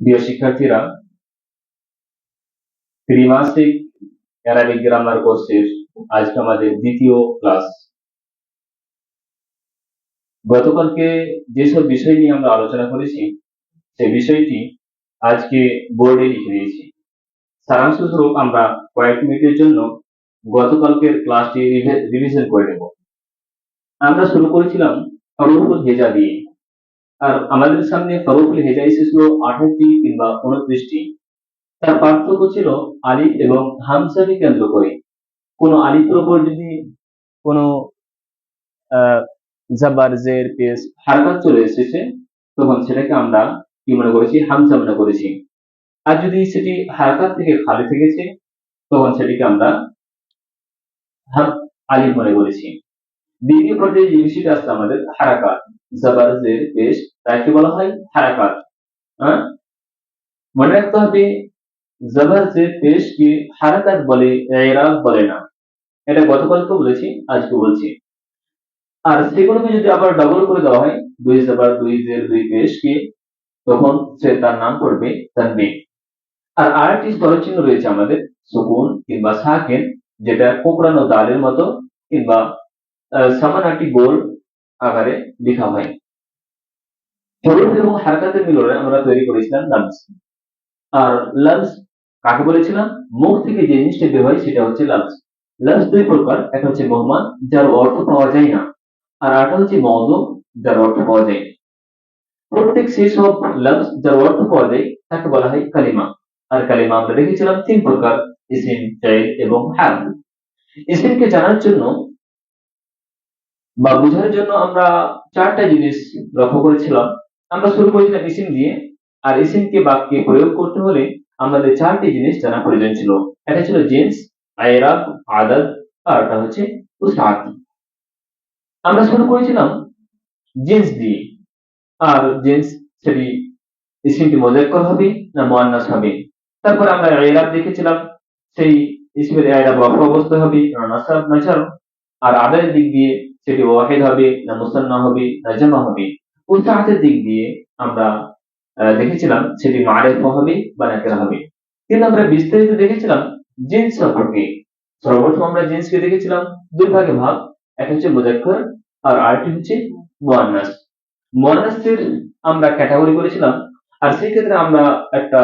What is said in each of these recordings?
প্রিয় শিক্ষার্থীরা, ত্রিমাসিক Arabic grammar কোর্সের আজকে আমাদের দ্বিতীয় ক্লাস। গতকালকে যেসব বিষয় নিয়ে আমরা আলোচনা করেছি সেই বিষয়টি আজকে বোর্ডে লিখে দিয়েছি। সারাংশ স্বরূপ আমরা কয়েক মিনিটের জন্য গতকালকের ক্লাসটি রিভিশন করে নেব। আমরা শুরু করেছিলাম হরফুল হেজা দিয়ে। আর আমাদের সামনে হরফুল হেজা এসেছিল আঠাশটি কিংবা উনত্রিশটি। তার পার্থক্য ছিল আলিফ এবং হামসাকে কেন্দ্র করে। কোন আলিফের উপর যদি কোনো জাবার পেশ, হারকাত চলে এসেছে, তখন সেটাকে আমরা কি মনে করেছি? হামসা মনে করেছি। আর যদি সেটি হারকাত থেকে খালি থেকেছে, তখন সেটিকে আমরা আলিফ মনে করেছি। দ্বিতীয় পর্যায়ে যে বিষয়টা আসছে আমাদের, হারাকাত। জাবার জের পেশ তাকে বলা হয়? হারাকাত। হ্যাঁ? মনে রাখতে হবে জবর জের পেশকে হারাকাত বলে, এরাব বলে না। এটা গতকালকে বলেছি, আজকে বলছি। আর সেগুলোকে যদি আবার ডবল করে দেওয়া হয়, দুই জবর দুই জের দুই পেশকে, তখন সে তার নাম পড়বে তানবিন আর আরেকটি স্তরচিহ্ন রয়েছে আমাদের, সুকুন কিংবা সাকেন, যেটা কোকড়ানো দালের মতো, কিংবা একটি গোল আকারে লেখা হয় হরুফ এবং হারকাতের মিলনে আমরা তৈরি করেছিলাম লামস আর লামস কাকে বলেছিলাম? মুখ থেকে যে জিনিসটা বের হয় সেটা হচ্ছে লামস লামস দুই প্রকার, একটা হচ্ছে মোহাম্মদ যার অর্থ পাওয়া যায় না, আর আরেকটা হচ্ছে মদ যার অর্থ পাওয়া যায় প্রত্যেক সেই সব লামস যার অর্থ পাওয়া যায়, তাকে বলা হয় কালিমা। আর কালিমা আমরা দেখেছিলাম তিন প্রকার, ইসিম ফাইল এবং হাল ইসিমকে জানার জন্য বা বোঝার জন্য আমরা চারটা জিনিস লক্ষ্য করেছিলাম। আমরা শুরু করেছিলাম ইসিম দিয়ে, আর ইসিমকে বাক্যে প্রয়োগ করতে হলে আমাদের চারটি জিনিস জানা প্রয়োজন ছিল। এটা ছিল জিন্স আয়রাব আদাদ আর এটা হচ্ছে উসাত আমরা শুরু করেছিলাম জিন্স দিয়ে। আর জিন্স সেটি ইসিমটি মোজাক্কর হবে না মুয়ান্নাস হবে? তারপর আমরা আয়রাব দেখেছিলাম। সেই ইসমের আয়রাব অবস্থা হবে নাসাব নাজার আর আদায়ের দিক দিয়ে সেটি ওয়াহিদ হবে, না মুসান্না হবে, না জামা হবে। উসাতের দিক দিয়ে আমরা দেখেছিলাম সেটি মারেফা হবে বা নাকেরা হবে। কিন্তু আমরা বিস্তারিত দেখেছিলাম জিন্স সম্পর্কে। সর্বপ্রথম আমরা জিন্সকে দেখেছিলাম দুই ভাগে ভাগ একটা হচ্ছে মুজাক্কর আর আরেকটি হচ্ছে মুয়ান্নাস। মুয়ান্নাসের আমরা ক্যাটাগরি করেছিলাম আর সেই ক্ষেত্রে আমরা একটা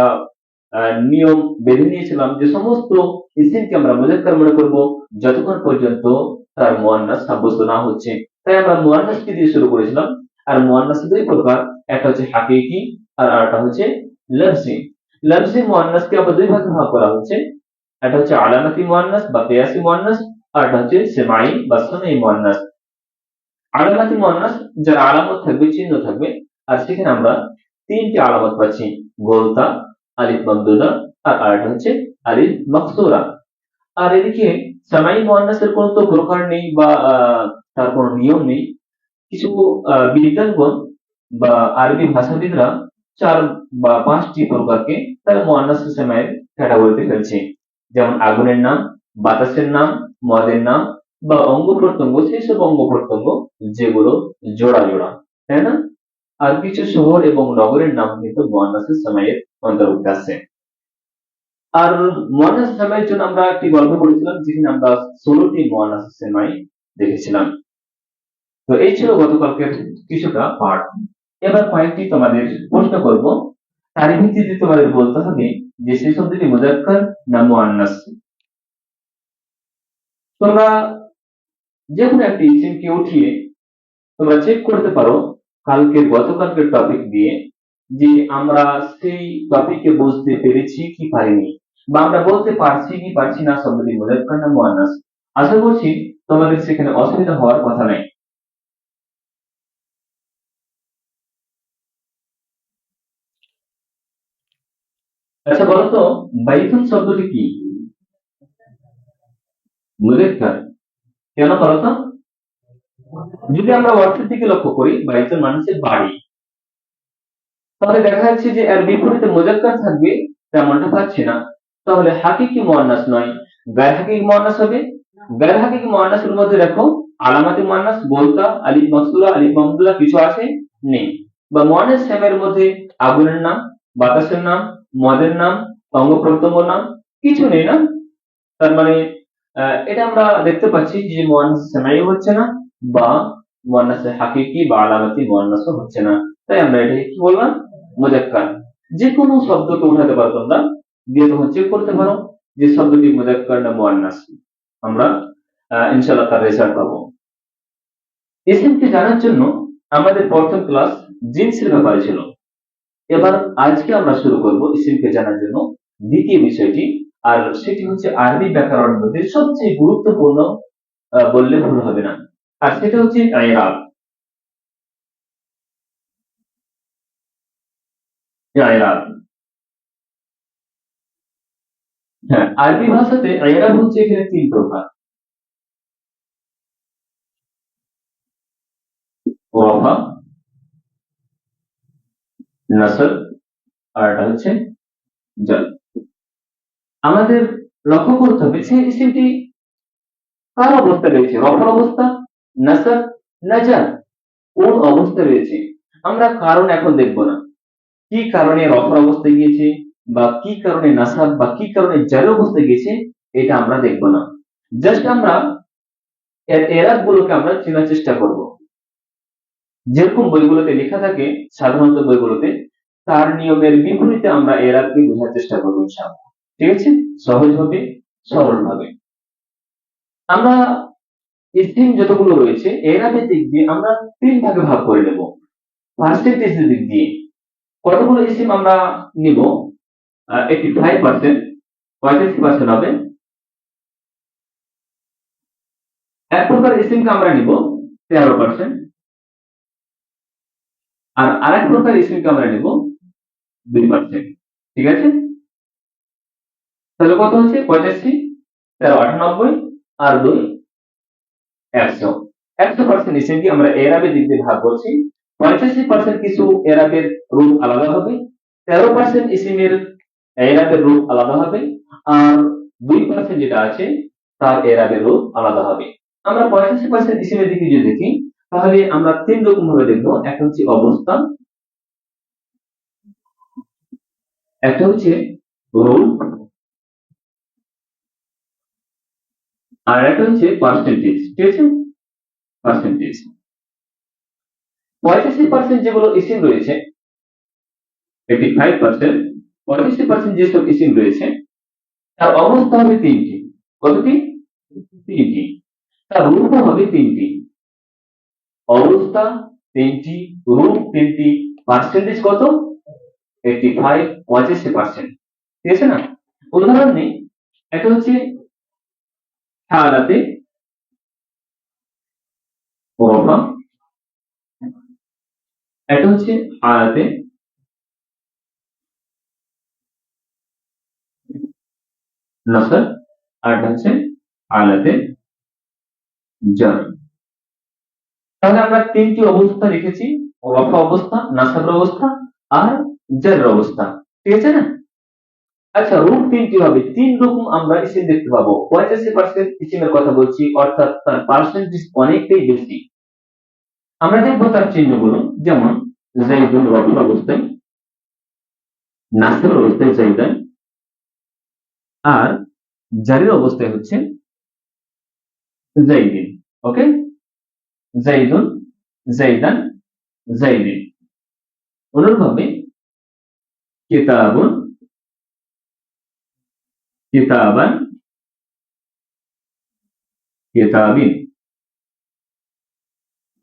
নিয়ম বেঁধে নিয়েছিলাম যে সমস্ত ইসিমকে আমরা মুজাক্কর মনে করব যতক্ষণ পর্যন্ত তার মুয়ান্নাস সাব্যস্ত না হচ্ছে। তাই আমরা মুয়ান্নাসকে দিয়ে শুরু করেছিলাম। আর মুয়ান্নাস দুই প্রকার। একটা হচ্ছে হাকিকি আর আরেকটা হচ্ছে লফজি লফজি মুয়ান্নাসকে আবার দুই ভাগে ভাগ করা হচ্ছে। একটা হচ্ছে আলামাতি মুয়ান্নাস বা কিয়াসি মুয়ান্নাস, আর একটা হচ্ছে সেমাই বা সুনাই মুয়ান্নাস। আলামাতি মুয়ান্নাস যার আলামত থাকবে, চিহ্ন থাকবে, আর সেখানে আমরা তিনটি আলামত পাচ্ছি। গোলতা, আলিফ মামদুদা আর আরেকটা হচ্ছে আলিফ মাকসুরা। আর এদিকে সামাই মুয়ান্নাসের কোনো তো প্রকার নেই বা তার কোনো নিয়ম নেই। কিছু বিজ্ঞানগণ বা আরবি ভাষাবিদরা চার বা পাঁচটি প্রকারকে তারা মুয়ান্নাস সামাইয়ের ক্যাটাগরিতে ফেলছে। যেমন আগুনের নাম, বাতাসের নাম, মদের নাম বা অঙ্গ প্রত্যঙ্গ, সেই সব অঙ্গ প্রত্যঙ্গ যেগুলো জোড়া জোড়া, তাই না? আর কিছু শহর এবং নগরের নাম কিন্তু মুয়ান্নাসের সামাইয়ের অন্তর্ভুক্ত আছে। আর মুয়ান্নাস সামাইয়ের জন্য আমরা একটি গল্প করেছিলাম যেখানে আমরা ষোলোটি মুয়ান্নাস সামাই দেখেছিলাম। তো এই ছিল গতকালকের কিছুটা পার্ট এবার কয়েকটি তোমাদের প্রশ্ন করব। তার ভিত্তিতে তোমাদের বলতে হবে যে সেই শব্দটি মুজাক্কার না মুয়ান্নাস? তোমরা যে কোনো একটি ইসিমকে উঠিয়ে তোমরা চেক করতে পারো, কালকের, গতকালকের টপিক দিয়ে, যে আমরা সেই টপিকে বুঝতে পেরেছি কি পারিনি। বা আমরা বলতে পারছি কি, পারছি না শব্দটি মুজাক্কার না মুয়ান্নাস আশা করছি তোমাদের সেখানে অসুবিধা হওয়ার কথা নাই। আচ্ছা বলতো বাইতুন শব্দটি কি? মুজাক্কার কেন বলতো? যদি আমরা অর্থের দিকে লক্ষ্য করি বাইতুন মানুষের বাড়ি। তাহলে দেখা যাচ্ছে যে এর বিপরীতে মুজাক্কার থাকবে, তেমনটা পাচ্ছি না। তাহলে হাকিকি মুয়ান্নাস নয়। গায়ের হাকিকি মুয়ান্নাস হবে? গায়ের হাকিকি মুয়ান্নাসের মধ্যে দেখো আলামাতি মুয়ান্নাস, বলতা, আলিফ মাসুরা আলিফ মামদুলা কিছু আছে? নেই। বা মুয়ান্নাস শ্যামের মধ্যে আগুনের নাম, বাতাসের নাম, মদের নাম অঙ্গ নাম, কিছু নেই না? তার মানে এটা আমরা দেখতে পাচ্ছি যে মোয়ান্নাস সেমাই হচ্ছে না বা মোয়ান্নাসে হাকিকি বা আলামাতি মোয়ান্নাসও হচ্ছে না। তাই আমরা এটাকে কি বললাম? মুজাক্কার। যে কোনো শব্দকে উঠাতে পারো তোমরা দিয়ে তখন চেক করতে পারো যে শব্দটি মুজাক্কার না মোয়ান্নাস আমরা ইনশাআল্লাহ তার রেজাল্ট পাবো। ইসিমকে জানার জন্য আমাদের প্রথম ক্লাস জিন্সের ব্যাপারে ছিল। এবার আজকে আমরা শুরু করব ইসিমকে জানার জন্য দ্বিতীয় বিষয়টি, আর সেটি হচ্ছে আরবি ব্যাকরণের মধ্যে সবচেয়ে গুরুত্বপূর্ণ বললে ভুল হবে না। আর সেটা হচ্ছে আয়রাব আয়রাব হ্যাঁ আরবি ভাষাতে আয়রাব হচ্ছে এখানে তিন প্রকার। রফা নাসর, আর এটা হচ্ছে জল। আমাদের লক্ষ্য করতে হবে সে ইসিমটি কার অবস্থা রয়েছে? রফার অবস্থা, নাসার নাজার কোন অবস্থা রয়েছে। আমরা কারণ এখন দেখব না। কি কারণে রফার অবস্থায় গিয়েছে? বা কি কারণে নাসাব বা কি কারণে জার অবস্থায় গিয়েছে এটা আমরা দেখব না। জাস্ট আমরা এর এরাব গুলোকে আমরা চেনার চেষ্টা করব। যেরকম বইগুলোতে লেখা থাকে, সাধারণত বইগুলোতে, তার নিয়মের বিপরীতে আমরা এরাবকে বোঝার চেষ্টা করব ঠিক আছে? সহজ ভাবে সরল ভাবে আমরা ইসিম যতগুলো রয়েছে এরাবের দিক দিয়ে আমরা তিন ভাগে ভাগ করে নেব। পার্সেন্টেজের দিক দিয়ে। কতগুলো ইসিম আমরা নিব? এইটি ফাইভ পার্সেন্ট পঁয়তাল্লিশ পার্সেন্ট হবে। এক প্রকার ইসিমকে আমরা নিব তেরো পার্সেন্ট আর আরেক প্রকার ইসিমকে আমরা নিব দুই পার্সেন্ট ঠিক আছে? তাহলে কত হচ্ছে? পঁচাশি তেরো, আটানব্বই আর দুই, একশো। একশো পার্সেন্ট ইসিমকে আমরা এরাবের দিক দিয়ে ভাগ করছি। পঁচাশি পার্সেন্ট কিছু এরাবের রূপ আলাদা হবে। তেরো পার্সেন্ট ইসিমের এরাবের রূপ আলাদা হবে, আর দুই পার্সেন্ট যেটা আছে, তার এরাবের রূপ আলাদা হবে। আমরা পঁচাশি পার্সেন্ট ইসিমের দিকে যদি দেখি, তাহলে আমরা তিন রকম ভাবে দেখব। একটা হচ্ছে অবস্থা, একটা হচ্ছে রূপ, আর একটা হচ্ছে পার্সেন্টেজ ঠিক আছে? পার্সেন্টেজ পঁয়তাশি পার্সেন্ট যেগুলো ইসিম রয়েছে এইটি ফাইভ পার্সেন্ট ইসিম রয়েছে, তার অবস্থা হবে তিনটি। কতটি? তিনটি। তার রূপও হবে তিনটি। অবস্থা তিনটি, রূপ তিনটি। পার্সেন্টেজ কত? এইটি ফাইভ পঁচাশি পার্সেন্ট ঠিক আছে না? উদাহরণ নেই। একটা হচ্ছে রফা এটা হচ্ছে হালাতে নাসার, আর হচ্ছে হালাতে জার। তাহলে আমরা তিনটি অবস্থা রেখেছি রফা অবস্থা, নাসার অবস্থা, আর জার অবস্থা। ঠিক আছে না? আচ্ছা রূপ তিনটি হবে। তিন রকম আমরা ইসিম দেখতে পাবো। পঁচাশি পার্সেন্ট ইসিমের কথা বলছি, অর্থাৎ তার পার্সেন্টেজ অনেকটাই বেশি। আমরা দেখব তার চিহ্নগুলো, যেমন, জাইদুল রফা অবস্থায়, নাসের অবস্থায় জাইদান আর জারির অবস্থায় হচ্ছে জাইদিন, ওকে? জাইদুন, জাইদান, জাইদিন। অনুরূপভাবে কিতাবুন, কিতাবান, কিতাবিন।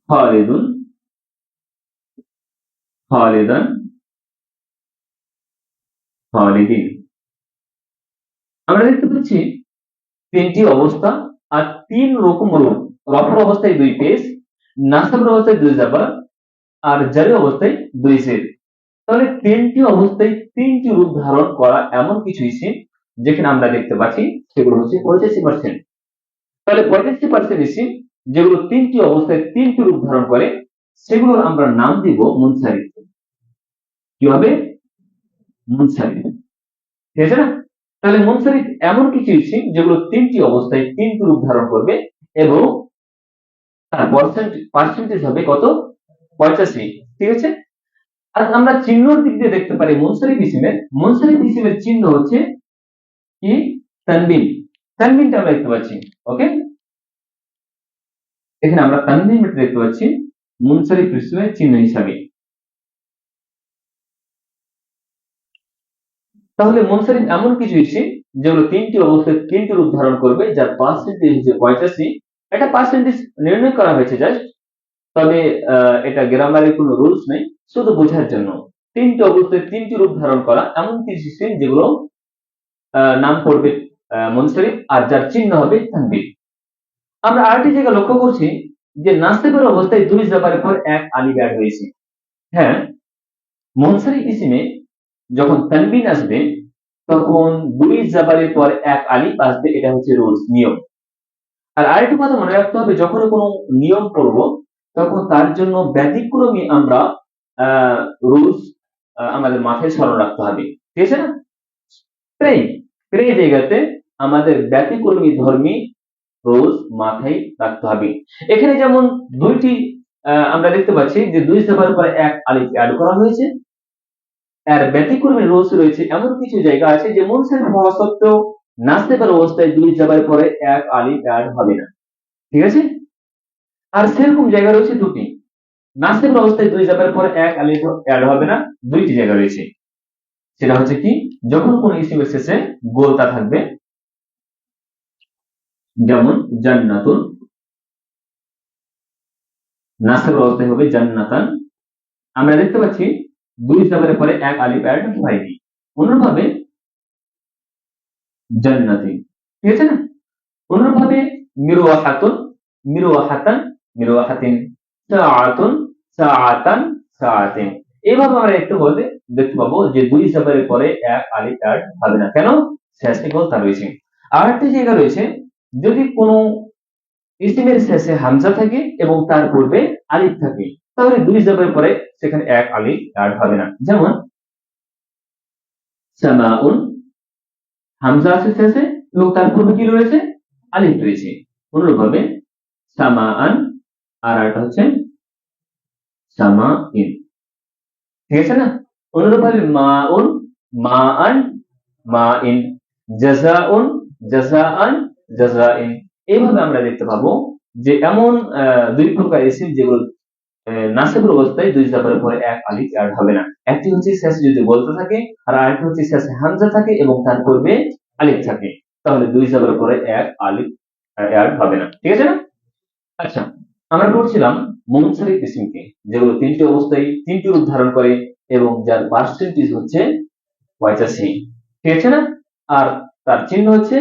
খালিদুন, খালিদান, খালিদিন। আমরা দেখতে পাচ্ছি তিনটি অবস্থা আর তিন রকম রূপ রফর অবস্থায় দুই পেজ নাসাবের অবস্থায় দুই জাবার, আর জারি অবস্থায় দুই সেট তাহলে তিনটি অবস্থায় তিনটি রূপ ধারণ করা এমন কিছু ইসিম যেখানে আমরা দেখতে পাচ্ছি সেগুলো হচ্ছে পঁচাশি পার্সেন্ট তাহলে পঁচাশি পার্সেন্ট ইসিম যেগুলো তিনটি অবস্থায় তিনটি রূপ ধারণ করে, সেগুলোর আমরা নাম দিব মুনসারিফ কি হবে মুনসারিফ ঠিক আছে না? তাহলে মুনসারিফ এমন কিছু ইসিম যেগুলো তিনটি অবস্থায় তিনটি রূপ ধারণ করবে এবং তার পার্সেন্ট পার্সেন্টেজ হবে কত? পঁচাশি ঠিক আছে? আর আমরা চিহ্নর দিক দিয়ে দেখতে পারি মুনসারিফ ইসিমের মুনসারিফ ইসিমের চিহ্ন হচ্ছে কি? তানবিন। তানবিনটা আমরা দেখতে পাচ্ছি। ওকে? এখানে আমরা তানবিনটা দেখতে পাচ্ছি। মুনসারিফ ইসিমের চিহ্ন হিসাবে। তাহলে মনসারিন এমন কিছু ইসিম যেগুলো তিনটি অবস্থায় তিনটি রূপ ধারণ করবে, যার পার্সেন্টেজ হচ্ছে পঁচাশি এটা পার্সেন্টেজ নির্ণয় করা হয়েছে জাস্ট তবে এটা গ্রামারের কোনো রুলস নেই, শুধু বোঝার জন্য। তিনটি অবস্থায় তিনটি রূপ ধারণ করা এমন কিছু সিস্টেম যেগুলো নাম পড়বে মুনসারিফ আর যার চিহ্ন হবে তানবির। আমরা আরেকটি জায়গা লক্ষ্য করছি যে নাসিবের অবস্থায় দুই জাবারের পর এক আলিফ অ্যাড হয়েছে। হ্যাঁ মুনসারিফ ইসিমে যখন তানবিন আসবে, তখন দুই জাবারের পর এক আলিফ আসবে, এটা হচ্ছে রুলস নিয়ম। আর আরেকটু কথা মনে রাখতে হবে যখন কোনো নিয়ম পড়ব তখন তার জন্য ব্যতিক্রমী আমরা রুলস আমাদের মাথায় স্মরণ রাখতে হবে। ঠিক আছে না? প্রে প্রে জায়গাতে আমাদের ব্যতিক্রমী ধর্মী রোজ মাথায় রাখতে হবে। এখানে যেমন দুইটি আমরা দেখতে পাচ্ছি যে দুই সেবার পরে এক আলিফ অ্যাড করা হয়েছে। আর ব্যতিক্রমী রুলস রয়েছে এমন কিছু জায়গা আছে যে মুনসেন হওয়া সত্ত্বেও নাস্তেবার অবস্থায় দুই যাবার পরে এক আলিফ অ্যাড হবে না। ঠিক আছে? আর সেরকম জায়গা রয়েছে দুটি। নাস্তেবার অবস্থায় দুই যাবার পরে এক আলিফ অ্যাড হবে না, দুইটি জায়গা রয়েছে। সেটা হচ্ছে কি? যখন কোন ইসিমের শেষে গোলতা থাকবে, যেমন জান্নাতুন নাসের অবস্থায় হবে জান্নাতান। আমরা দেখতে পাচ্ছি দুই জাবারের পরে এক আলিফ অ্যাড অনুরূপভাবে জান্নাতি। ঠিক আছে না? অনুরূপভাবে মিরওয়াহাতুন, মিরওয়াহাতান, মিরওয়াহাতিন, সাআতুন, সাআতান, সাআতিন। আমরা দেখতে বলতে দেখতে পাবো যে দুই জাবারের পরে এক আলিফ অ্যাড হবে না। কেন? শেষে গোলতা রয়েছে। আর একটি জায়গা রয়েছে, যদি কোনো ইসিমের শেষে হামজা থাকে এবং তার পূর্বে আলিফ থাকে। তাহলে দুই জবের পরে সেখানে এক আলিফ অ্যাড হবে না। যেমন, সামাউন, হামজা আছে শেষে এবং তার পূর্বে কি রয়েছে? আলিফ রয়েছে। অনুরূপভাবে সামাআন আর একটা হচ্ছে সামা ইন ঠিক আছে না? অনুরূপভাবে মাউন মাআন মা ইন জাজাউন জাজাআন জাজাইন এইভাবে আমরা দেখতে পাবো যে এমন দুই প্রকার ইসিম যেগুলো আহ, অবস্থায় দুই জাবারের পরে এক আলিফ অ্যাড হবে না। একটি হচ্ছে শেষে যদি বলতে থাকে আর আরেকটি হচ্ছে শেষে হামজা থাকে এবং তার পূর্বে আলিফ থাকে। তাহলে দুই জাবারের পরে এক আলিফ অ্যাড হবে না। ঠিক আছে না? আচ্ছা আমরা পড়ছিলাম মুনসারিফ ইসিমকে যেগুলো তিনটি অবস্থায় তিনটি রূপ ধারণ করে এবং যার পার্সেন্টেজ হচ্ছে পঁচাশি ঠিক আছে না? আর তার চিহ্ন হচ্ছে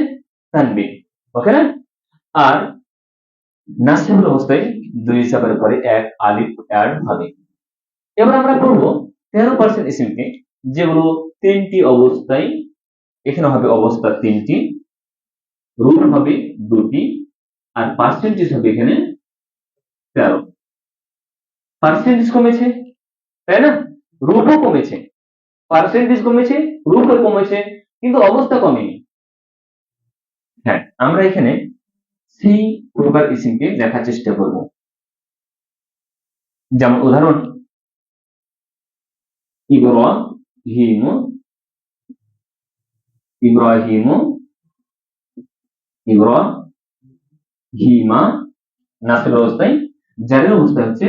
তানবিন ওকে না? আর নাসিবের অবস্থায় দুই হিসাবের পরে এক, আলিফ অ্যাড হবে এবার আমরা পড়ব তেরো পার্সেন্ট ইসিমকে যেগুলো তিনটি অবস্থায়, এখানে হবে অবস্থা তিনটি, রুট হবে দুটি, আর পার্সেন্টেজ হবে এখানে তেরো। পার্সেন্টেজ কমেছে, তাই না? রুটও কমেছে। পার্সেন্টেজ কমেছে, রুটও কমেছে, কিন্তু অবস্থা কমেনি। হ্যাঁ আমরা এখানে সি প্রকার ইসিমকে লেখার চেষ্টা করব। যেমন উদাহরণ, ইব্রাহিম ইব্রাহিম ইব্রাহিমা, নাসের অবস্থায় জারের অবস্থা হচ্ছে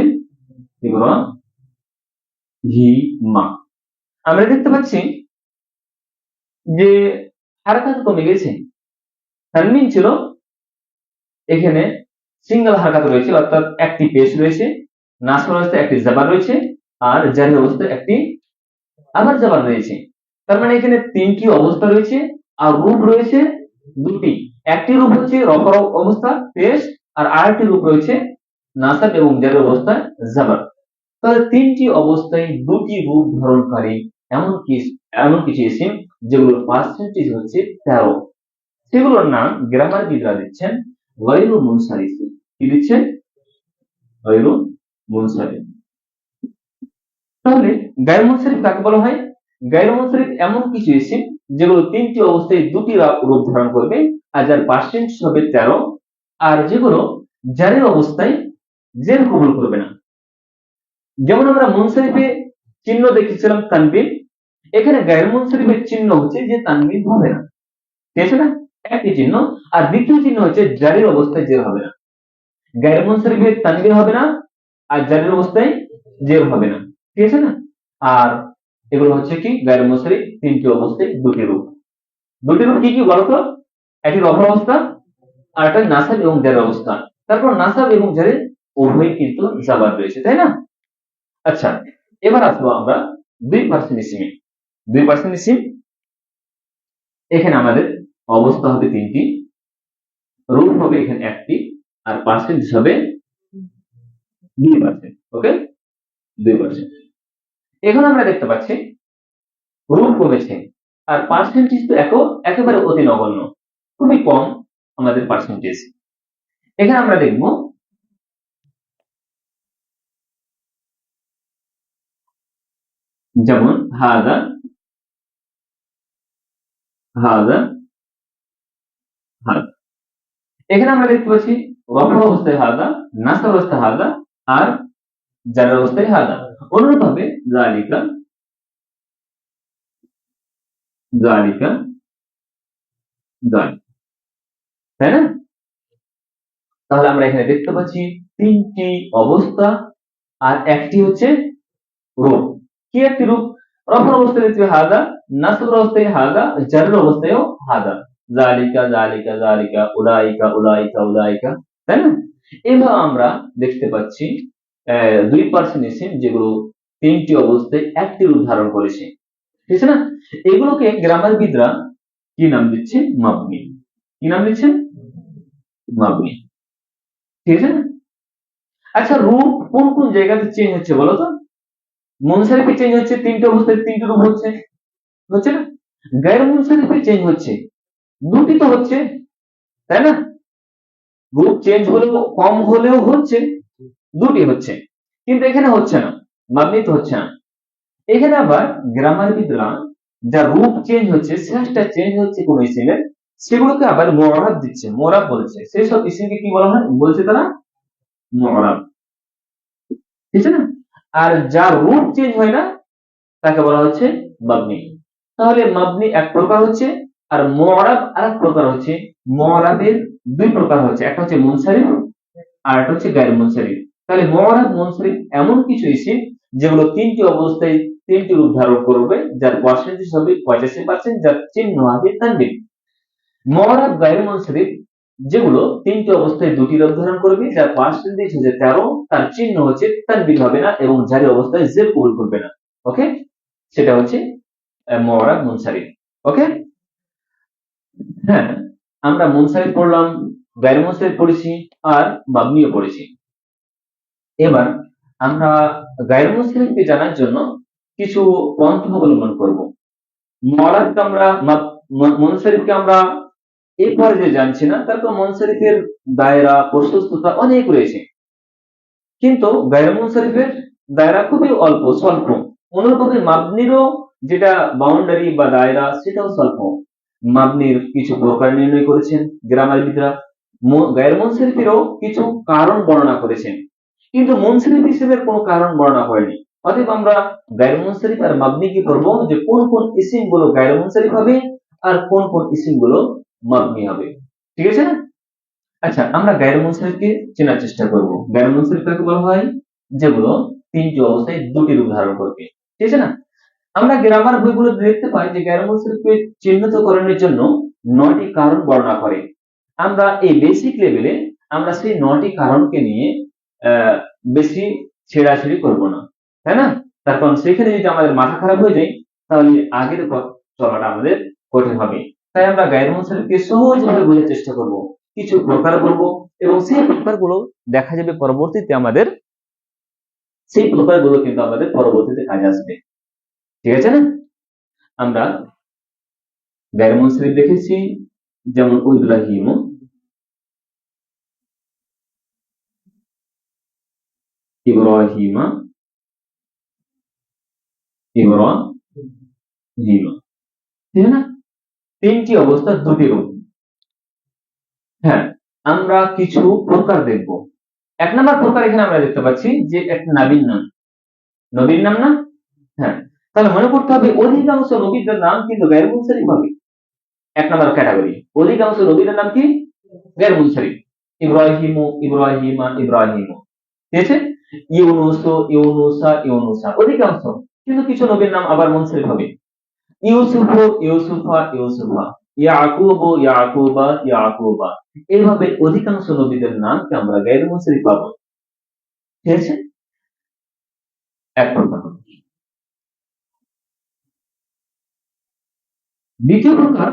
ইব্রাহিমা। আমরা দেখতে পাচ্ছি যে হারাকাত কমে গেছে। তানমিন ছিল এখানে সিঙ্গেল হারকাত রয়েছে, অর্থাৎ একটি পেশ রয়েছে নাসর অবস্থায় একটি জাবার রয়েছে, আর জারি অবস্থায় একটি আবার জাবার রয়েছে। তার মানে এখানে তিনটি অবস্থা রয়েছে, আর রূপ রয়েছে দুটি। একটি রূপ হচ্ছে রফর অবস্থা পেশ আর আরেকটি রূপ রয়েছে নাসাব এবং জারি অবস্থায় জাবার তাহলে তিনটি অবস্থায় দুটি রূপ ধারণকারী এমন কি এমন কিছু ইসিম যেগুলোর পার্সেন্টেজ হচ্ছে তেরো। সেগুলোর নাম গ্রামারবিদরা দিচ্ছেন গৈরু মুনসারিফ কি দিচ্ছেন গৈরু মুনসারিফ তাহলে গায়ের মুনসারিফ কাকে বলা হয়? গায়ের মুনসারিফ এমন কিছু ইসিম যেগুলো তিনটি অবস্থায় দুটি রূপ ধারণ করবে, আর যার পার্সেন্ট হবে তেরো, আর যেগুলো জারের অবস্থায় জের কবুল করবে না। যেমন আমরা মুনসারিফে চিহ্ন দেখেছিলাম তানবিন এখানে গায়ের মুনসারিফের চিহ্ন হচ্ছে যে তানবিন হবে না। ঠিক আছে না? একটি চিহ্ন। আর দ্বিতীয় চিহ্ন হচ্ছে জারির অবস্থায় জের হবে না। গায়ের মুনসারিফের তানবিন হবে না, আর জারির অবস্থায় জের হবে না। ঠিক আছে না? আর এগুলো হচ্ছে কি? গায়ের মুনসারিফ তিনটি অবস্থায় দুটি রূপ। দুটি রূপ কি কি বলতো একটি রফা অবস্থা, আর একটা নাসাব এবং জারের অবস্থা। তারপর নাসাব এবং জারের উভয় কিন্তু জাবার রয়েছে, তাই না? আচ্ছা এবার আসব আমরা দুই পার্সেন্ট ইসিমে দুই পার্সেন্ট ইসিম এখানে আমাদের অবস্থা হবে তিনটি। রূপ হবে এখানে একটি আর পার্সেন্ট হবে দুই পার্সেন্ট ওকে দুই পার্সেন্ট এখন আমরা দেখতে পাচ্ছি রূপ কমেছে আর পার্সেন্টেজ তো এক একেবারে অতি নগণ্য, খুবই কম আমাদের পার্সেন্টেজ এখানে আমরা দেখব যেমন হাদা হাদা হাদা এখানে আমরা দেখতে পাচ্ছি রফা অবস্থায় হাদা নাস্তা অবস্থায় হাদা আর জার অবস্থায় হাদা অনুরূপ ভাবে জালিকা জালিকা জালিকা তাই না? তাহলে আমরা এখানে দেখতে পাচ্ছি তিনটি অবস্থা আর একটি হচ্ছে রূপ। কি একটি রূপ? রফর অবস্থায় দেখতে হবে হাদা নাসর অবস্থায় হাদা জারের অবস্থায়ও হাদা জালিকা জালিকা জালিকা, উলাইকা উলাইকা উলাইকা, তাই না? এভাবে আমরা দেখতে পাচ্ছি দুই পার্সেন্ট যেগুলো তিনটি অবস্থায় একটি রূপ ধারণ করেছে। ঠিক আছে না? এগুলোকে গ্রামারবিদরা কি নাম দিচ্ছে? মাবনি। কি নাম দিচ্ছে? মাবনি। ঠিক আছে না? আচ্ছা রূপ কোন কোন জায়গাতে চেঞ্জ হচ্ছে বলো তো? মুনসারিফে চেঞ্জ হচ্ছে, তিনটে অবস্থায় তিনটে রূপ হচ্ছে। হচ্ছে না? গায়ের মুনসারিফে চেঞ্জ হচ্ছে। দুটি তো হচ্ছে, তাই না? রূপ চেঞ্জ হলেও, কম হলেও হচ্ছে, দুটি হচ্ছে। কিন্তু এখানে হচ্ছে না মাবনি তো হচ্ছে না। এখানে আবার গ্রামারবিদরা যা রূপ চেঞ্জ হচ্ছে সেটা চেঞ্জ হচ্ছে কোন ইসিমের সেগুলোকে আবার মরাব দিচ্ছে, মরাব বলেছে। সেই সব ইসিমকে কি বলা হয়? বলছে তারা, মরাব। ঠিক আছে না? আর যা রূপ চেঞ্জ হয় না, তাকে বলা হচ্ছে মাবনি তাহলে মাবনি এক প্রকার হচ্ছে আর মরাব আর এক প্রকার হচ্ছে মরাবের দুই প্রকার হচ্ছে, একটা হচ্ছে মুনসারিফ আর একটা হচ্ছে গায়ের মুনসারিফ তাহলে মরাব মুনসারিফ এমন কিছু ইসিম যেগুলো তিনটি অবস্থায় তিনটি রূপ ধারণ করবে, যার পার্সেন্টেজ হবে পঁচাশি পার্সেন্ট যার চিহ্ন হবে তানবিন মরাব গায়ের মুনসারিফ যেগুলো তিনটি অবস্থায় দুটি রূপ ধারণ করবে, যার পার্সেন্টেজ হচ্ছে তেরো, তার চিহ্ন হচ্ছে তানবিন হবে না এবং জারি অবস্থায় জের কবুল করবে না। ওকে? সেটা হচ্ছে মরাব মুনসারিফ ওকে? হ্যাঁ আমরা মুনসারিফ পড়লাম গায়ের পড়েছি আর মাবনিও পড়েছি। এবার আমরা গায়ের জানার জন্য কিছু পন্থা অবলম্বন করব। মরাবকে আমরা মাব- ম- মুনসারিফকে আমরা এরপরে যে জানছি না তারপর মুনসারিফের দায়রা, প্রশস্ততা অনেক রয়েছে। কিন্তু গায়ের দায়রা খুবই অল্প, স্বল্প। অনুরূপভাবে মাবনিরও যেটা বাউন্ডারি বা দায়রা, সেটাও স্বল্প। মাবনির কিছু প্রকার নির্ণয় করেছেন গ্রামারবিদরা গায়ের মুনসারিফেরও কিছু কারণ বর্ণনা করেছেন। কিন্তু মুনসারিফ হিসেবের কোনো কারণ বর্ণনা হয়নি। অতএব আমরা গায়ের মুনসারিফ আর মাবনি কি করব? যে কোন কোন ইসিমগুলো গায়ের মুনসারিফ হবে আর কোন কোন ইসিমগুলো মাবনি হবে। ঠিক আছে না? আচ্ছা আমরা গায়ের মুনসারিফকে চেনার চেষ্টা করব। গায়ের মুনসারিফ কাকে বলা হয় যেগুলো তিনটি অবস্থায় দুটি রূপ ধারণ করবে। ঠিক আছে না? আমরা গ্রামার বইগুলো দেখতে পাই যে মুনসারিফকে চিহ্নিতকরণের জন্য নয়টি কারণ বর্ণনা করে। আমরা এই বেসিক লেভেলে আমরা সেই নয়টি কারণকে নিয়ে বেশি ছেড়াছেড়ি করব না। তাই না? কারণ সেখানে যদি আমাদের মাথা খারাপ হয়ে যায়, তাহলে আগের চলাটা আমাদের কঠিন হবে। তাই আমরা গায়ের মুনসারিফকে সহজভাবে বোঝার চেষ্টা করব। কিছু প্রকার করব এবং সেই প্রকারগুলো দেখা যাবে পরবর্তীতে আমাদের, সেই প্রকারগুলো কিন্তু আমাদের পরবর্তীতে কাজে আসবে। ঠিক আছে না? আমরা গায়ের মুনসারিফ দেখেছি, যেমন ইব্রাহিম ইব্রাহিম। ইব্রাহিম। ঠিক না? তিনটি অবস্থা দুটি রূপ। হ্যাঁ আমরা কিছু প্রকার দেখব। এক নম্বর প্রকার এখানে আমরা দেখতে পাচ্ছি যে একটা নাবির নাম। নবীর নাম না? হ্যাঁ তাহলে মনে করতে হবে অধিকাংশ নবীদের নাম কিন্তু গায়ের মুনসারিফ হবে। এক নম্বর ক্যাটাগরি। অধিকাংশ নবীদের নাম কি? গায়ের মুনসারিফ ইব্রাহিম, ইব্রাহিমা, ইব্রাহিম। ঠিক আছে? ইউনুস, ইউনুসা ইউনুসা। অধিকাংশ। কিন্তু কিছু নবীর নাম আবার মুনসারিফ হবে। ইউসুফ, ইউসুফা ইউসুফা। ইয়াকুব, ইয়াকুবা ইয়াকুবা। এইভাবে অধিকাংশ নবীদের নামকে আমরা গায়ের মুনসারিফ পাবো। ঠিক আছে? এক প্রকার হলো। দ্বিতীয় প্রকার,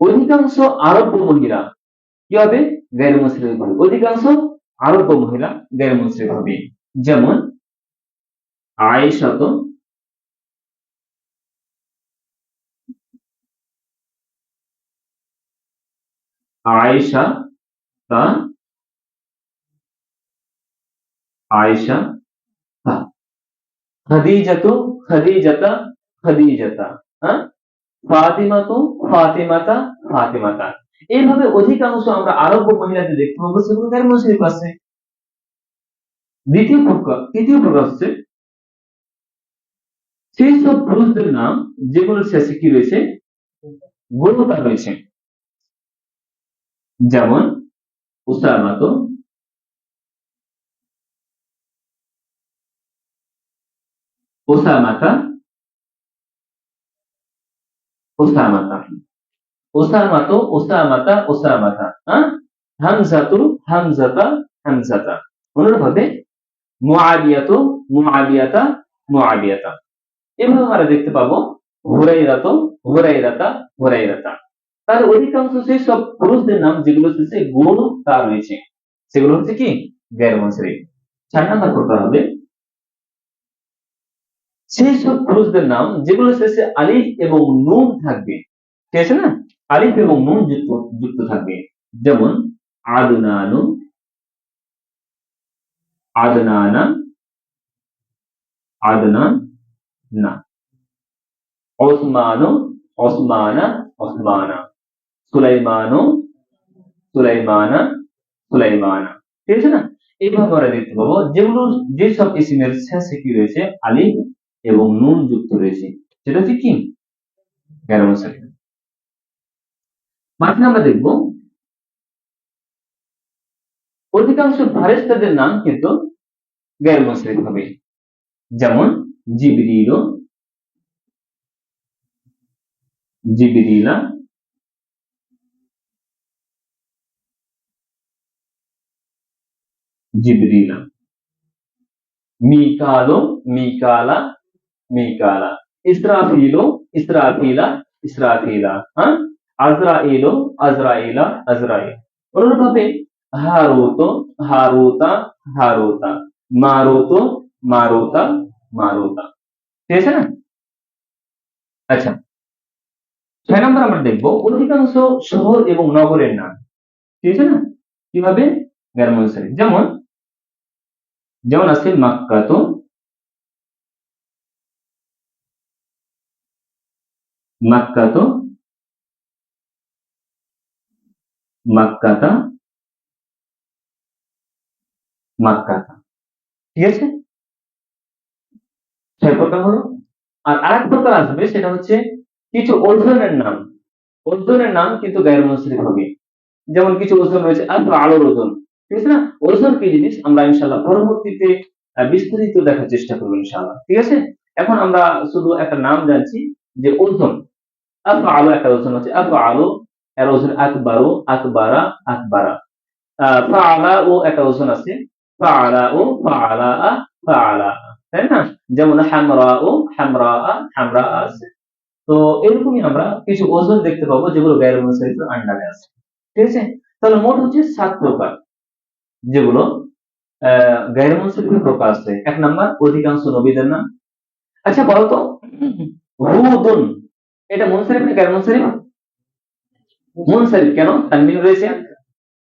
অধিকাংশ আরব্য মহিলা কি হবে? গায়ের মুসলিম হবে। অধিকাংশ আরব্য মহিলা গায়ের মুসলিম হবে। যেমন আয়েশাত, আয়েশা, তা আয়েশা, তা। খাদিজাতু, খাদিজাতা খাদিজাতা হ্যাঁ ফাতিমাতু ফাতিমাতা ফাতিমাতা এইভাবে অধিকাংশ আমরা আরব্য মহিলাদের দেখতে পাবো সেগুলো গায়ের মুসলিম আছে দ্বিতীয় প্রকার তৃতীয় প্রকার হচ্ছে সেই সব পুরুষদের নাম যেগুলোর শেষে কি রয়েছে? গৌরতা রয়েছে। যেমন উসামাত ওসামাতা ওসামাতা ওসামাত ওসামাতা ওসামাতা হ্যাঁ হামজাতু হামজাতা হামজাতা অনুরূপভাবে মুআবিয়াতু মুআবিয়াতা মুআবিয়াতা এভাবে আমরা দেখতে পাবো হুরাইরাত হুরাইরাতা হুরাইরাতা তাহলে অধিকাংশ সেই সব পুরুষদের নাম যেগুলো শেষে গুণ তা রয়েছে সেগুলো হচ্ছে কি গ্যার মশরি চার নাম্বার প্রকার হবে সেই সব পুরুষদের নাম, যেগুলো শেষে আলিফ এবং নুন থাকবে। ঠিক আছে না? আলিফ এবং নুন যুক্ত যুক্ত থাকবে। যেমন, আদনানু, আদনানা, আদনান। না ওসমানু, ওসমানা ওসমানা। সুলাইমানু, সুলাইমানা সুলাইমানা। ঠিক আছে না? এইভাবে আমরা দেখতে পাবো, যেগুলো, যেসব ইসিমের শেষে কি রয়েছে? আলিফ এবং নুন যুক্ত রয়েছে। সেটা হচ্ছে কি গ্যারো মশারি মাঝখানে আমরা দেখব, অধিকাংশ ফারেস্তাদের নাম কিন্তু গ্যার হবে। যেমন জিবরিল জিবরিলা জিবরিলা, মিকালো, মিকালা মিকালা ইসরাফিলো ইসরাফিলা ইসরাফিলা হ্যাঁ আজরাইলো আজরাইলা আজরাইল অনুরূপভাবে হারুত হারুতা হারুতা মারুত মারুতা মারুতা ঠিক আছে না আচ্ছা ছয় নম্বর আমরা দেখব অধিকাংশ শহর এবং নগরের নাম ঠিক আছে না কীভাবে গ্রামাঞ্চলে যেমন যেমন আছে মাক্কাত মাক্কাত মাক্কাতা মাক্কাতা। ঠিক আছে? ছয় প্রকার হলো। আর আরেক প্রকার আসবে, সেটা হচ্ছে কিছু ওজনের নাম। ওজনের নাম কিন্তু গায়ের মুসলিম হবে। যেমন কিছু ওজন রয়েছে আর আলোর ওজন। ঠিক আছে না? ওজন কি জিনিস? আমরা ইনশাল্লাহ পরবর্তীতে বিস্তারিত দেখার চেষ্টা করব ইনশাল্লাহ ঠিক আছে? এখন আমরা শুধু একটা নাম জানছি, যে ওজন। আফ আলো একটা ওজন হচ্ছে আফ আলো এর ওজন আকবারো আকবারা আকবারা ফাআলা ও একটা ওজন আছে ফাআলা ও ফাআলা ফাআলা তাই না যেমন হামরা ও হামরা হামরা আছে. তো এরকমই আমরা কিছু ওজন দেখতে পাবো যেগুলো গায়ের মুসাইফের আন্ডারে আছে। ঠিক আছে? তাহলে মোট হচ্ছে সাত প্রকার। যেগুলো গায়ের মুসাইফের প্রকার আছে এক নাম্বার, অধিকাংশ নবীদের নাম। আচ্ছা বলো তো। হুদুন। এটা মুনসারিফ না গায়ের মুনসারিফ মুনসারিফ কেন? তানবিন রয়েছে।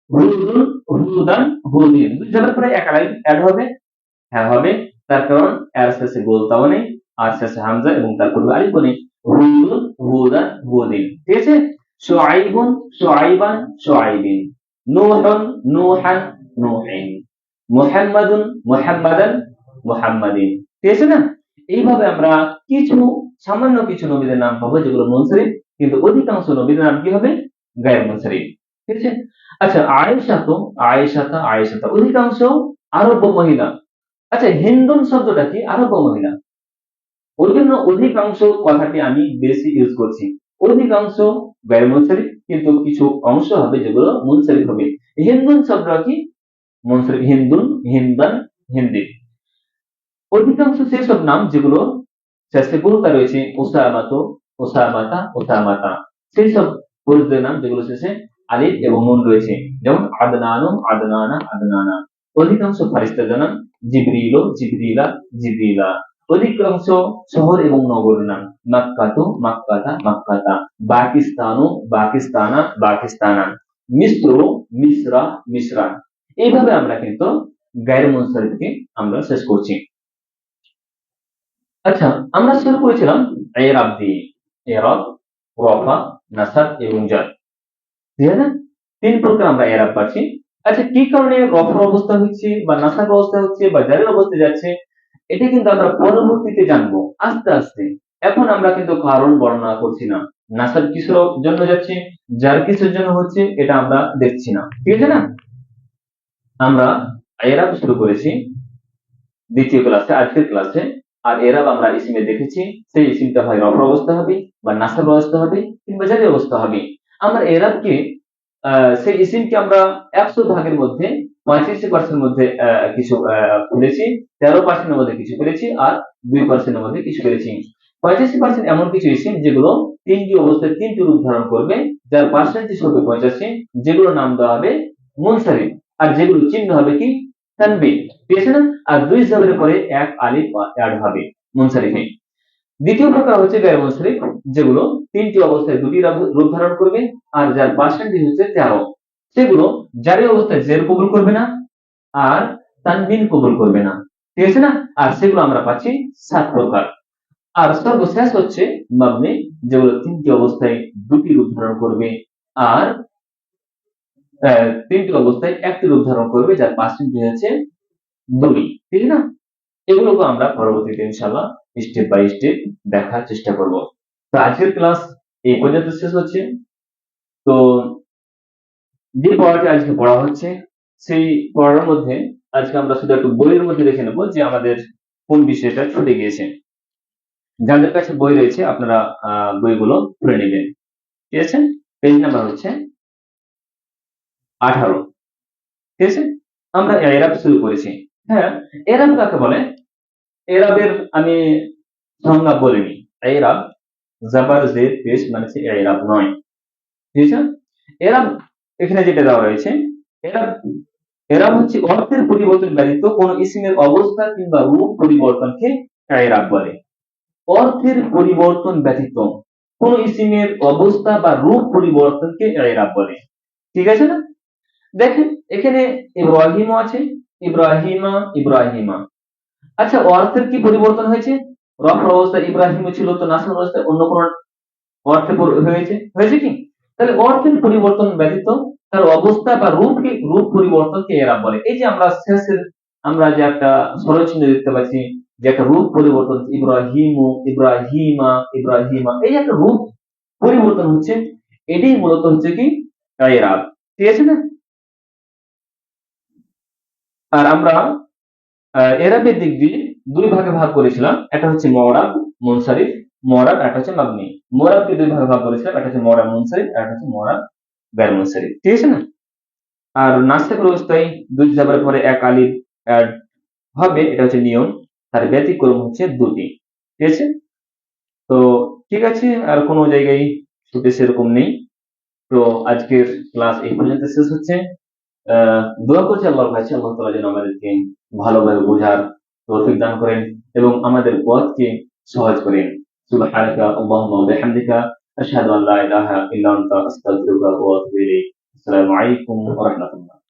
হুদুন হুদান হুদিন দুই যাবার পরে এক আলাইন অ্যাড হবে। হ্যাঁ হবে। তার কারণ এর শেষে গোলতাও নেই, আর শেষে হামজা এবং তার পূর্বে আলিফও নেই। হুদুন হুদান হুদিন ঠিক আছে? শুআইবুন শুআইবান শুআইবিন নূহুন নূহান নূহিন মুহাম্মাদুন, মুহাম্মাদান, মুহাম্মাদিন। ঠিক আছে না? এইভাবে আমরা কিছু সামান্য কিছু নবীদের নাম পাবো যেগুলো মুনসারিফ কিন্তু অধিকাংশ নবীদের নাম কি হবে? গায়ের মুনসারিফ ঠিক আছে? আচ্ছা আয়েশা তো, আয়েশাতা আয়েশাতা, অধিকাংশ আরব্য মহিলা। আচ্ছা হিন্দুন শব্দটা কি? আরব্য মহিলা। ওই জন্য অধিকাংশ কথাটি আমি বেশি ইউজ করছি। অধিকাংশ গায়ের মুনসারিফ কিন্তু কিছু অংশ হবে যেগুলো মুনসারিফ হবে। হিন্দুন শব্দ কি? মুনসারিফ হিন্দুন, হিন্দান, হিন্দি। অধিকাংশ সেসব নাম যেগুলো গুরুতা রয়েছে? ওসামাত, ওসামাতা ওসামাতা। সেই সব পুরুষদের নাম যেগুলো শেষে আলিফ এবং নুন রয়েছে। যেমন, আদনানু, আদনানা আদনানা। অধিকাংশ ফারিস্তাদের নাম জিবরিল জিবরিলা জিবরিলা। অধিকাংশ শহর এবং নগর নাম মাক্কাতু, মাক্কাতা মাক্কাতা। পাকিস্তানু পাকিস্তানা পাকিস্তানা মিশ্র মিশ্রা মিশ্রা। এইভাবে আমরা কিন্তু গায়ের মুনসারিফকে আমরা শেষ করছি। আচ্ছা আমরা শুরু করেছিলাম এরাব দিয়ে এরাব রফা নাসাব এবং জার ঠিক আছে? তিন প্রকার আমরা এরাব পাচ্ছি। আচ্ছা কি কারণে রফার অবস্থা হচ্ছে বা নাসার অবস্থা হচ্ছে বা জারের অবস্থা যাচ্ছে? এটা কিন্তু আমরা পরবর্তীতে জানব। আস্তে আস্তে। এখন আমরা কিন্তু কারণ বর্ণনা করছি না। নাসাব কিসের জন্য যাচ্ছে? যার কিসের জন্য হচ্ছে? এটা আমরা দেখছি না। ঠিক আছে না? আমরা এরাব শুরু করেছি দ্বিতীয় ক্লাসে, আজকের ক্লাসে। আর এরাব আমরা ইসিমে দেখেছি, সেই ইসিমটা হয় রফর অবস্থা হবে বা নাসাব অবস্থা হবে কিংবা জারি অবস্থা হবে। আমরা এরাবকে সেই ইসিমকে আমরা একশো ভাগের মধ্যে পঁয়ত্রিশ পার্সেন্ট মধ্যে কিছু ফেলেছি তেরো পার্সেন্টের মধ্যে কিছু ফেলেছি আর দুই পার্সেন্টের মধ্যে কিছু ফেলেছি পঁয়ত্রিশ পার্সেন্ট এমন কিছু ইসিম যেগুলো তিনটি অবস্থায় তিনটি রূপ ধারণ করবে, যার পার্সেন্টেজ হবে পঁচাশি যেগুলো নাম দেওয়া হবে মুনসারিফ আর যেগুলো চিহ্ন হবে কি? দ্বিতীয় প্রকার হচ্ছে যেগুলো তিনটি অবস্থায় দুটি রূপ ধারণ করবে, আর যার পার্সেন্টেজ হচ্ছে তেরো। সেগুলো অবস্থায় জের কবুল করবে না, আর তানবিন কবুল করবে না। ঠিক আছে না? আর সেগুলো আমরা পাচ্ছি সাত প্রকার। আর সর্বশেষ হচ্ছে মাবনি, যেগুলো তিনটি অবস্থায় দুটি রূপ ধারণ করবে, আর তিনটি অবস্থায় একটি রূপ ধারণ করবে, যার পার্সেন্টেজ হচ্ছে দুই, ঠিক না? এগুলোকে আমরা পরবর্তীতে ইনশাল্লাহ স্টেপ বাই স্টেপ দেখার চেষ্টা করব। তো আজকের ক্লাস এই পর্যন্ত শেষ হচ্ছে। তো যে পড়াটি আজকে পড়া হচ্ছে, সেই পড়ার মধ্যে আজকে আমরা শুধু একটু বইয়ের মধ্যে দেখে নেব যে আমাদের কোন বিষয়টা ছুটে গিয়েছে। যাদের কাছে বই রয়েছে, আপনারা বইগুলো খুলে নেবেন। ঠিক আছে? পেজ নাম্বার হচ্ছে আঠারো। ঠিক আছে? আমরা এরাব শুরু করেছি। হ্যাঁ এরাব কাকে বলে? এরাবের আমি সংজ্ঞা বলিনি। এরাব জাবার জেদ পেশ মানে এরাব নয়। ঠিক আছে? এরাব এখানে যেটা দেওয়া রয়েছে, এরাব এরাব হচ্ছে অর্থের পরিবর্তন ব্যতীত কোন ইসিমের অবস্থা কিংবা রূপ পরিবর্তনকে এরাব বলে। অর্থের পরিবর্তন ব্যতীত কোন ইসিমের অবস্থা বা রূপ পরিবর্তনকে এরাব বলে। ঠিক আছে না? দেখেন, এখানে ইব্রাহিম আছে, ইব্রাহিমা ইব্রাহিমা। আচ্ছা অর্থের কি পরিবর্তন হয়েছে? রফর অবস্থা ইব্রাহিম ছিল, তো নাসর অবস্থায় অন্য কোন অর্থে হয়েছে? হয়েছে কি? তাহলে অর্থের পরিবর্তন ব্যতীত তার অবস্থা বা রূপকে, রূপ পরিবর্তনকে এরা বলে। এই যে আমরা শেষের, আমরা যে একটা সরচিহ্ন দেখতে পাচ্ছি, যে একটা রূপ পরিবর্তন, ইব্রাহিম, ইব্রাহিমা ইব্রাহিমা, এই একটা রূপ পরিবর্তন হচ্ছে, এটাই মূলত হচ্ছে কি? এরাব ঠিক আছে না? আর আমরা এরাবের দিক দিয়ে দুই ভাগে ভাগ করেছিলাম। একটা হচ্ছে মরাব মুনসারিফ। মরাব একটা হচ্ছে মাবনি। মরাবকে দুই ভাগে ভাগ করেছিলাম। একটা হচ্ছে মরাব মুনসারিফ একটা হচ্ছে মরাব গায়ের মুনসারিফ। ঠিক আছে না? আর নাস্তিক অবস্থায় দুই যাবার পরে এক আলিফ হবে। এটা হচ্ছে নিয়ম। তার ব্যতিক্রম হচ্ছে দুটি। ঠিক আছে? তো ঠিক আছে, আর কোনো জায়গায় ছুটে সেরকম নেই। তো আজকের ক্লাস এই পর্যন্ত শেষ হচ্ছে। দোয়া করছি আল্লাহর কাছে, আল্লাহ তালা যেন আমাদেরকে ভালোভাবে বোঝার তৌফিক দান করেন এবং আমাদের পথকে সহজ করেন। ইলাইক। আসসালামু আলাইকুম রাহমাতুল্লাহ।